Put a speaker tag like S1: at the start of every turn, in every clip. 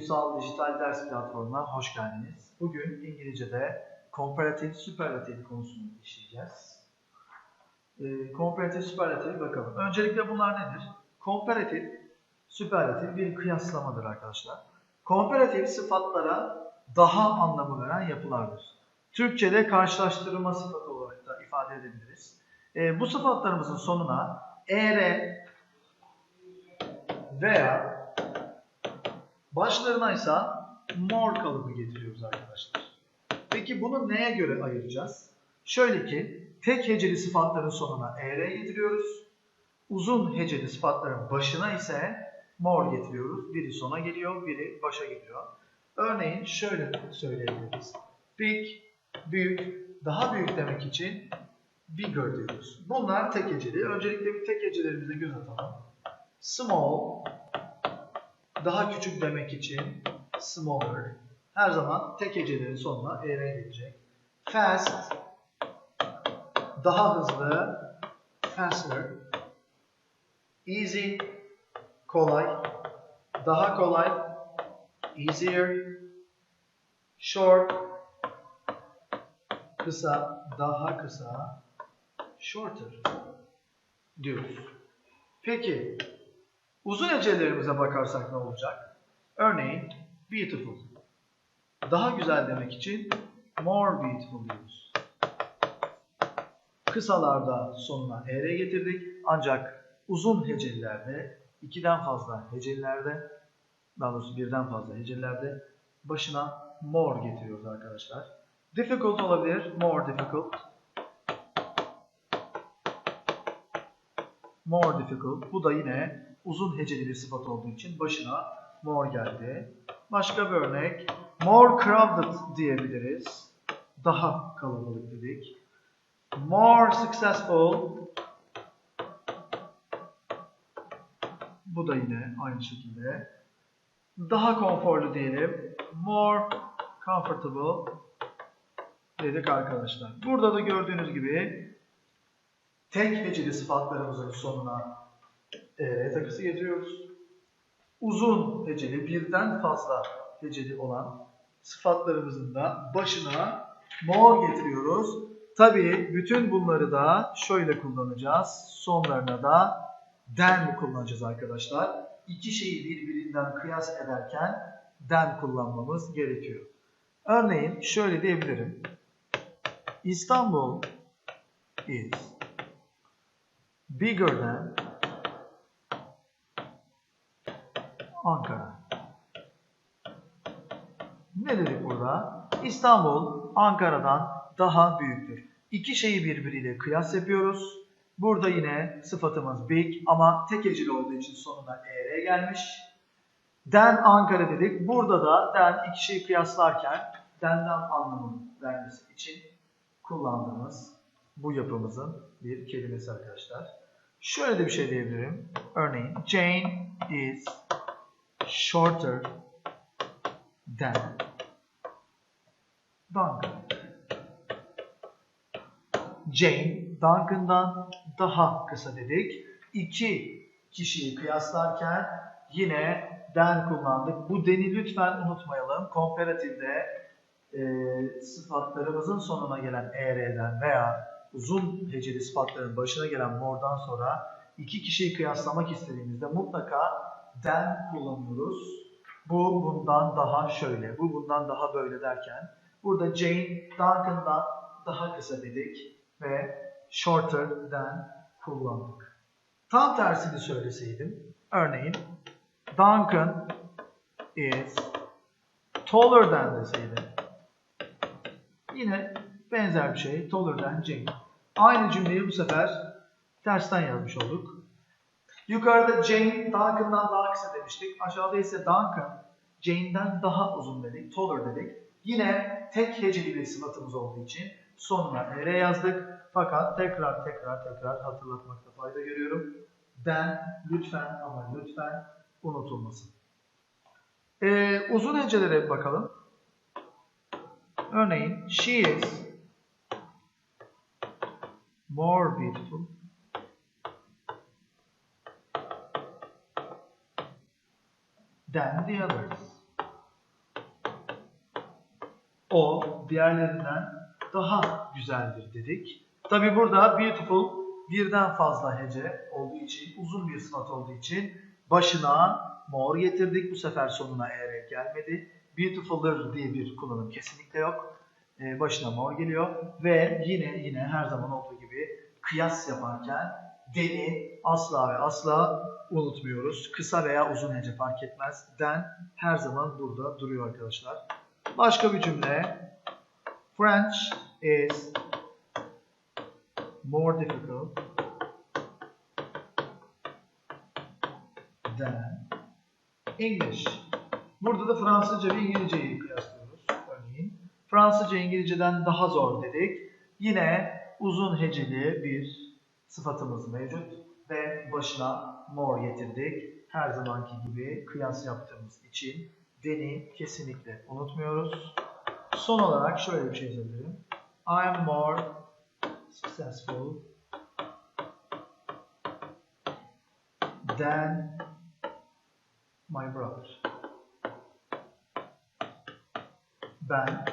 S1: Ünsal Dijital Ders Platformu'na hoş geldiniz. Bugün İngilizce'de komparatif süperlatif konusunu işleyeceğiz. Ee, komparatif süperlatif bakalım. Öncelikle bunlar nedir? Komparatif, süperlatif bir kıyaslamadır arkadaşlar. Komparatif sıfatlara daha anlamı veren yapılardır. Türkçe'de karşılaştırma sıfatı olarak da ifade edebiliriz. Ee, bu sıfatlarımızın sonuna er veya Başlarına ise more kalıbı getiriyoruz arkadaşlar. Peki bunu neye göre ayıracağız? Şöyle ki tek heceli sıfatların sonuna er getiriyoruz. Uzun heceli sıfatların başına ise more getiriyoruz. Biri sona geliyor, biri başa geliyor. Örneğin şöyle söyleyebiliriz. Big, büyük, daha büyük demek için bigger diyoruz. Bunlar tek heceli. Öncelikle bir tek hecelerimize göz atalım. Small, daha küçük demek için smaller. Her zaman tek hecelerin sonuna er gelecek. Fast, daha hızlı, faster. Easy, kolay, daha kolay, easier. Short, kısa, daha kısa, shorter diyoruz. Peki, Uzun hecelerimize bakarsak ne olacak? Örneğin beautiful. Daha güzel demek için more beautiful diyoruz. Kısalarda sonuna er getirdik. Ancak uzun hecelilerde, ikiden fazla hecelilerde, daha doğrusu birden fazla hecelilerde başına more getiriyoruz arkadaşlar. Difficult olabilir, more difficult. More difficult. Bu da yine uzun heceli bir sıfat olduğu için başına more geldi. Başka bir örnek. More crowded diyebiliriz. Daha kalabalık dedik. More successful. Bu da yine aynı şekilde. Daha konforlu diyelim. More comfortable dedik arkadaşlar. Burada da gördüğünüz gibi tek heceli sıfatlarımızın sonuna e, takısı getiriyoruz. Uzun heceli, birden fazla heceli olan sıfatlarımızın da başına more getiriyoruz. Tabii bütün bunları da şöyle kullanacağız. Sonlarına da den kullanacağız arkadaşlar. İki şeyi birbirinden kıyas ederken den kullanmamız gerekiyor. Örneğin şöyle diyebilirim. İstanbul is bigger than Ankara. Ne dedik burada? İstanbul Ankara'dan daha büyüktür. İki şeyi birbiriyle kıyas yapıyoruz. Burada yine sıfatımız big ama tek heceli olduğu için sonuna er gelmiş. Den Ankara dedik. Burada da den iki şeyi kıyaslarken denden anlamını vermesi için kullandığımız bu yapımızın bir kelimesi arkadaşlar. Şöyle de bir şey diyebilirim. Örneğin Jane is shorter than Duncan. Jane, Duncan'dan daha kısa dedik. İki kişiyi kıyaslarken yine den kullandık. Bu deni lütfen unutmayalım. Komparatifde e, sıfatlarımızın sonuna gelen er'den veya uzun heceli sıfatların başına gelen mor'dan sonra iki kişiyi kıyaslamak istediğimizde mutlaka den kullanıyoruz. Bu bundan daha şöyle, bu bundan daha böyle derken burada Jane Duncan'dan daha kısa dedik ve shorter than kullandık. Tam tersini söyleseydim, örneğin Duncan is taller than deseydim, yine benzer bir şey, taller than Jane. Aynı cümleyi bu sefer tersten yazmış olduk. Yukarıda Jane Duncan'dan daha kısa demiştik. Aşağıda ise Duncan Jane'den daha uzun dedik. Taller dedik. Yine tek heceli bir sıfatımız olduğu için sonuna er yazdık. Fakat tekrar tekrar tekrar hatırlatmakta fayda görüyorum. Den lütfen ama lütfen unutulmasın. Ee, uzun hecelere bakalım. Örneğin she is more beautiful than the others. O diğerlerinden daha güzeldir dedik. Tabi burada beautiful birden fazla hece olduğu için, uzun bir sıfat olduğu için başına more getirdik. Bu sefer sonuna er gelmedi. Beautiful'dır diye bir kullanım kesinlikle yok. Ee, başına more geliyor ve yine yine her zaman olduğu gibi kıyas yaparken deni asla ve asla unutmuyoruz. Kısa veya uzun hece fark etmez. Den her zaman burada duruyor arkadaşlar. Başka bir cümle. French is more difficult than English. Burada da Fransızca ve İngilizceyi kıyaslıyoruz. Örneğin Fransızca İngilizceden daha zor dedik. Yine uzun heceli bir sıfatımız mevcut ve başına more getirdik. Her zamanki gibi kıyas yaptığımız için deni kesinlikle unutmuyoruz. Son olarak şöyle bir şey yazabilirim. I am more successful than my brother. Ben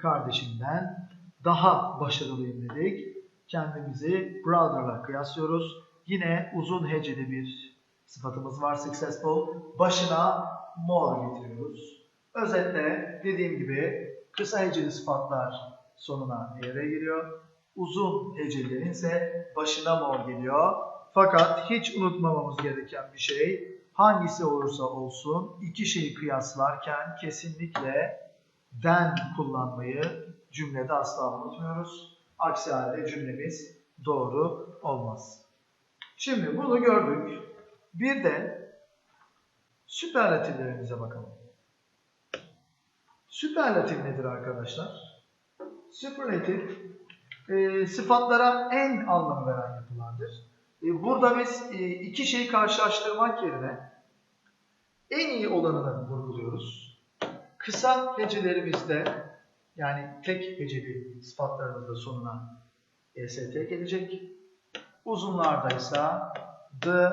S1: kardeşimden daha başarılıyım dedik. Kendimizi brother'la kıyaslıyoruz. Yine uzun heceli bir sıfatımız var successful. Başına more getiriyoruz. Özetle dediğim gibi kısa heceli sıfatlar sonuna ere geliyor. Uzun hecelerin ise başına more geliyor. Fakat hiç unutmamamız gereken bir şey hangisi olursa olsun iki şeyi kıyaslarken kesinlikle den kullanmayı cümlede asla unutmuyoruz. Aksi halde cümlemiz doğru olmaz. Şimdi bunu gördük. Bir de süperlatiflerimize bakalım. Süperlatif nedir arkadaşlar? Süperlatif e, sıfatlara en anlam veren yapılardır. E, burada biz e, iki şeyi karşılaştırmak yerine en iyi olanını vurguluyoruz. Kısa hecelerimizde yani tek heceli sıfatlarımızda sonuna EST gelecek. Uzunlarda ise the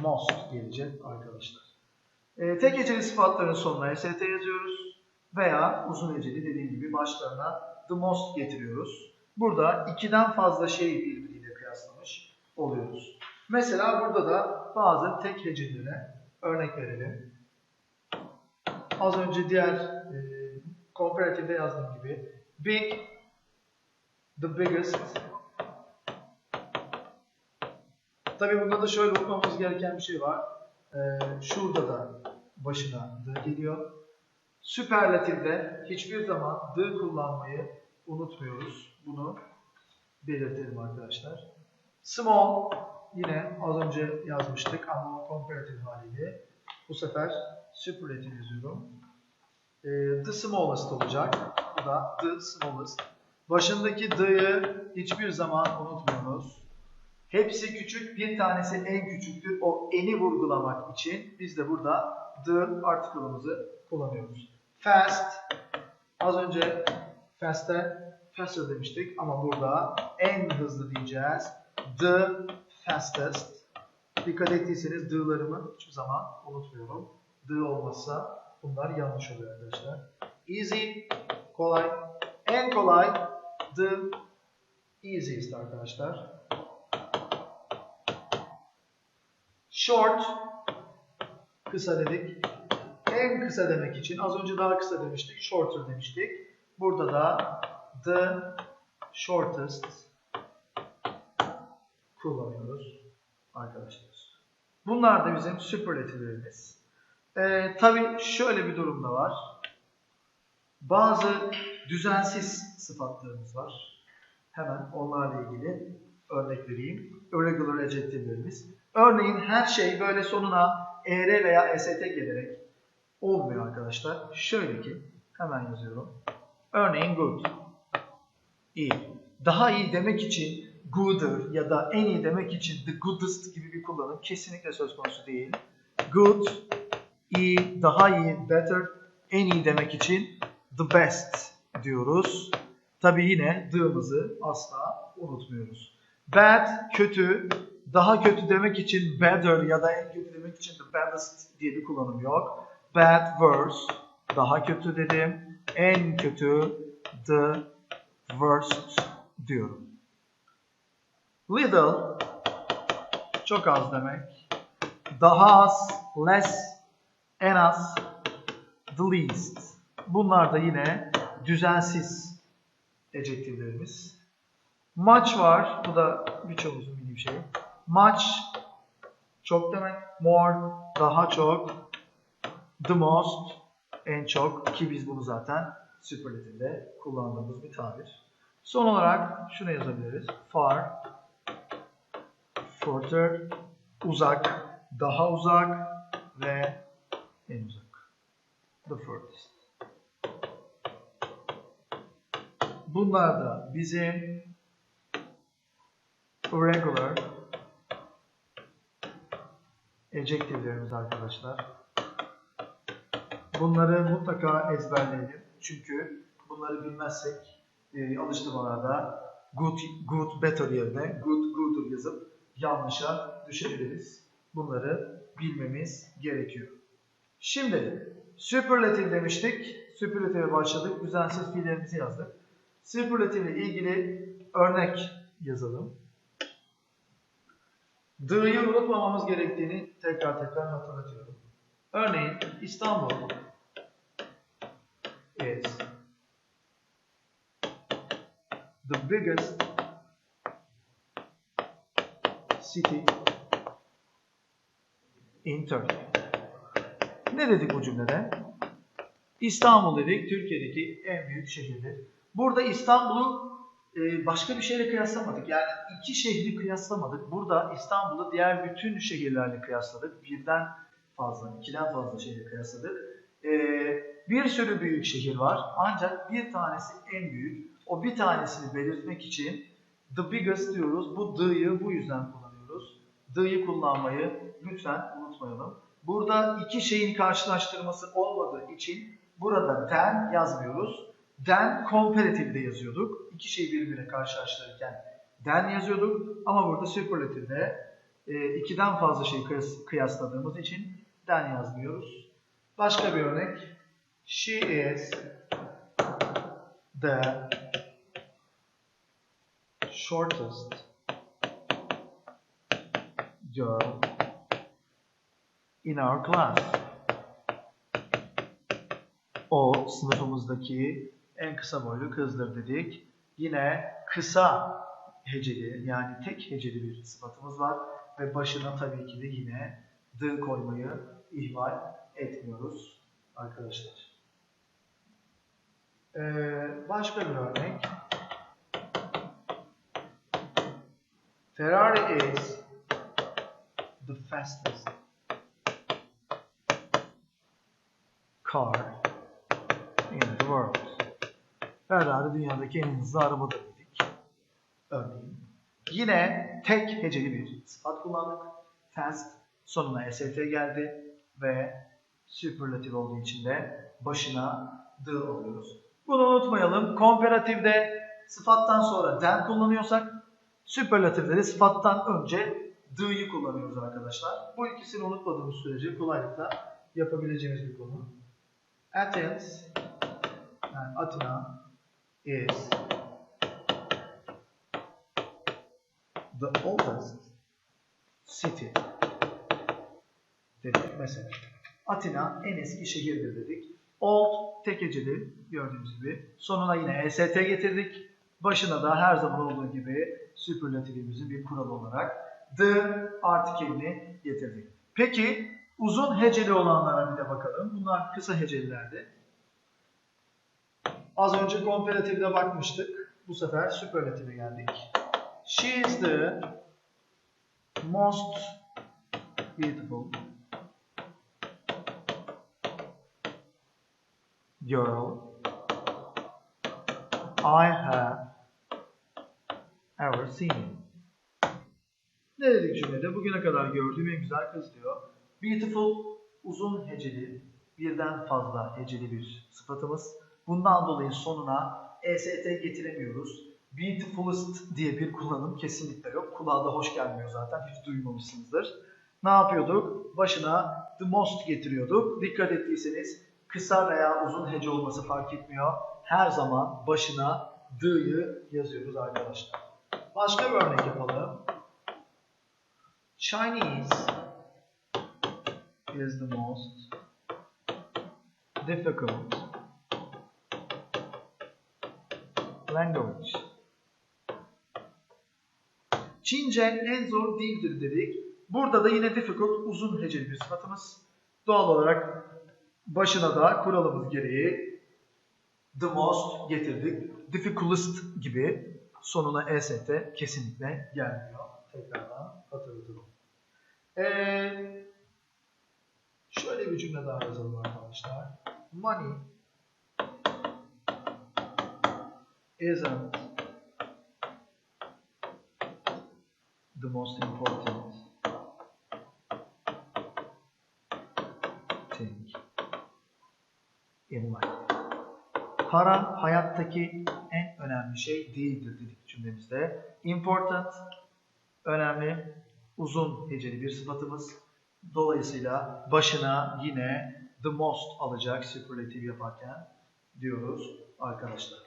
S1: most gelecek arkadaşlar. E, tek heceli sıfatların sonuna EST yazıyoruz. Veya uzun heceli dediğim gibi başlarına the most getiriyoruz. Burada ikiden fazla şeyi birbiriyle kıyaslamış oluyoruz. Mesela burada da bazı tek hecelere örnek verelim. Az önce diğer e, komparatifde yazdığım gibi big, the biggest. Tabii bunda da şöyle unutmamız gereken bir şey var. E, şurada da başına the geliyor. Süperlatifde hiçbir zaman the kullanmayı unutmuyoruz. Bunu belirtelim arkadaşlar. Small yine az önce yazmıştık ama o comparative haliyle. Bu sefer superlative yazıyorum. E, the smallest olacak. Bu da the smallest. Başındaki the'yı hiçbir zaman unutmuyoruz. Hepsi küçük, bir tanesi en küçüktür. O eni vurgulamak için biz de burada the article'ımızı kullanıyoruz. Fast, az önce fast'te faster demiştik ama burada en hızlı diyeceğiz. The fastest. Dikkat ettiyseniz the'larımı hiçbir zaman unutmuyorum. The olmazsa bunlar yanlış oluyor arkadaşlar. Easy, kolay. En kolay the easiest arkadaşlar. Short, kısa dedik. En kısa demek için az önce daha kısa demiştik. Shorter demiştik. Burada da the shortest kullanıyoruz arkadaşlar. Bunlar da bizim süperlatiflerimiz. Ee, Tabi şöyle bir durum da var. Bazı düzensiz sıfatlarımız var. Hemen onlarla ilgili örnek vereyim. Irregular adjective'lerimiz. Örneğin her şey böyle sonuna er veya est gelerek olmuyor arkadaşlar. Şöyle ki hemen yazıyorum. Örneğin good. İyi. Daha iyi demek için gooder ya da en iyi demek için the goodest gibi bir kullanım kesinlikle söz konusu değil. Good, iyi, daha iyi, better, en iyi demek için the best diyoruz. Tabi yine the'mızı asla unutmuyoruz. Bad, kötü, daha kötü demek için better ya da en kötü demek için the baddest diye bir kullanım yok. Bad worse. Daha kötü dedim. En kötü the worst diyorum. Little çok az demek. Daha az, less, en az, the least. Bunlar da yine düzensiz ecektiflerimiz. Much var. Bu da birçoğumuzun bildiği bir şey. Much çok demek. More daha çok. The most en çok ki biz bunu zaten superlatifde kullandığımız bir tabir. Son olarak şunu yazabiliriz. Far further uzak, daha uzak ve en uzak. The furthest. Bunlar da bizim regular ejective'lerimiz arkadaşlar. Bunları mutlaka ezberleyelim. Çünkü bunları bilmezsek e, alıştırmalarda good, good, better yerine good, gooder yazıp yanlışa düşebiliriz. Bunları bilmemiz gerekiyor. Şimdi superlative demiştik. Superlative'e başladık. Düzensiz fiillerimizi yazdık. Superlative ile ilgili örnek yazalım. D'yı unutmamamız gerektiğini tekrar tekrar hatırlatıyorum. Örneğin İstanbul is the biggest city in Turkey. Ne dedik bu cümlede? İstanbul dedik, Türkiye'deki en büyük şehirdir. Burada İstanbul'u e, başka bir şeyle kıyaslamadık. Yani iki şehri kıyaslamadık. Burada İstanbul'u diğer bütün şehirlerle kıyasladık. Birden fazla, ikiden fazla şehri kıyasladık. E, bir sürü büyük şehir var. Ancak bir tanesi en büyük. O bir tanesini belirtmek için the biggest diyoruz. Bu the'yı bu yüzden kullanıyoruz. The'yı kullanmayı lütfen unutmayalım. Burada iki şeyin karşılaştırması olmadığı için burada than yazmıyoruz. Than comparative'de yazıyorduk. İki şeyi birbirine karşılaştırırken than yazıyorduk. Ama burada superlative'de e, ikiden fazla kıyas kıyasladığımız için than yazmıyoruz. Başka bir örnek. She is the shortest girl in our class. O sınıfımızdaki en kısa boylu kızdır dedik. Yine kısa heceli yani tek heceli bir sıfatımız var ve başına tabii ki de yine the koymayı ihmal etmiyoruz arkadaşlar. Ee, başka bir örnek. Ferrari is the fastest car in the world. Ferrari dünyadaki en hızlı arabadır dedik. Örneğin. Yine tek heceli bir sıfat kullandık. Fast sonuna st geldi ve superlative olduğu için de başına the alıyoruz. Bunu unutmayalım. Komperatifde sıfattan sonra than kullanıyorsak superlatifde de sıfattan önce the'yı kullanıyoruz arkadaşlar. Bu ikisini unutmadığımız sürece kolaylıkla yapabileceğimiz bir konu. Athens yani Atina is the oldest city dedik mesela. Atina en eski şehirdir dedik. Old tek heceli gördüğünüz gibi. Sonuna yine est getirdik. Başına da her zaman olduğu gibi superlatifimizin bir kuralı olarak the artikelini getirdik. Peki uzun heceli olanlara bir de bakalım. Bunlar kısa hecelilerdi. Az önce komparatifde bakmıştık. Bu sefer superlative geldik. She is the most beautiful girl I have ever seen. Ne dedik cümlede? Bugüne kadar gördüğüm en güzel kız diyor. Beautiful uzun heceli, birden fazla heceli bir sıfatımız. Bundan dolayı sonuna est getiremiyoruz. Beautifulest diye bir kullanım kesinlikle yok. Kulağa da hoş gelmiyor zaten. Hiç duymamışsınızdır. ne yapıyorduk? Başına the most getiriyorduk. Dikkat ettiyseniz kısa veya uzun hece olması fark etmiyor. Her zaman başına the'yı yazıyoruz arkadaşlar. Başka bir örnek yapalım. Chinese is the most difficult language. Çince en zor dildir dedik. Burada da yine difficult uzun heceli bir sıfatımız. Doğal olarak başına da kuralımız gereği the most getirdik. Difficultest gibi sonuna est kesinlikle gelmiyor. Tekrardan hatırlatalım. Ee, şöyle bir cümle daha yazalım arkadaşlar. Money isn't the most important thing in life. Para hayattaki en önemli şey değildir dedik cümlemizde. Important, önemli, uzun heceli bir sıfatımız. Dolayısıyla başına yine the most alacak superlatif yaparken diyoruz arkadaşlar.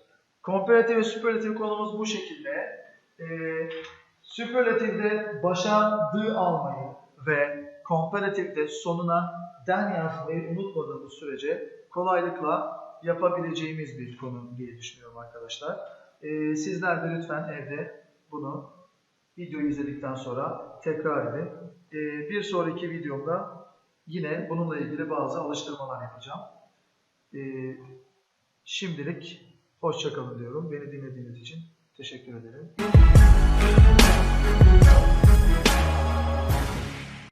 S1: Komparatif ve süperlatif konumuz bu şekilde. Ee, süperlatifde başa the almayı ve komparatifde sonuna den yazmayı unutmadığımız sürece kolaylıkla yapabileceğimiz bir konu diye düşünüyorum arkadaşlar. Ee, sizler de lütfen evde bunu videoyu izledikten sonra tekrar edin. Ee, bir sonraki videomda yine bununla ilgili bazı alıştırmalar yapacağım. Ee, şimdilik hoşçakalın diyorum. Beni dinlediğiniz için teşekkür ederim.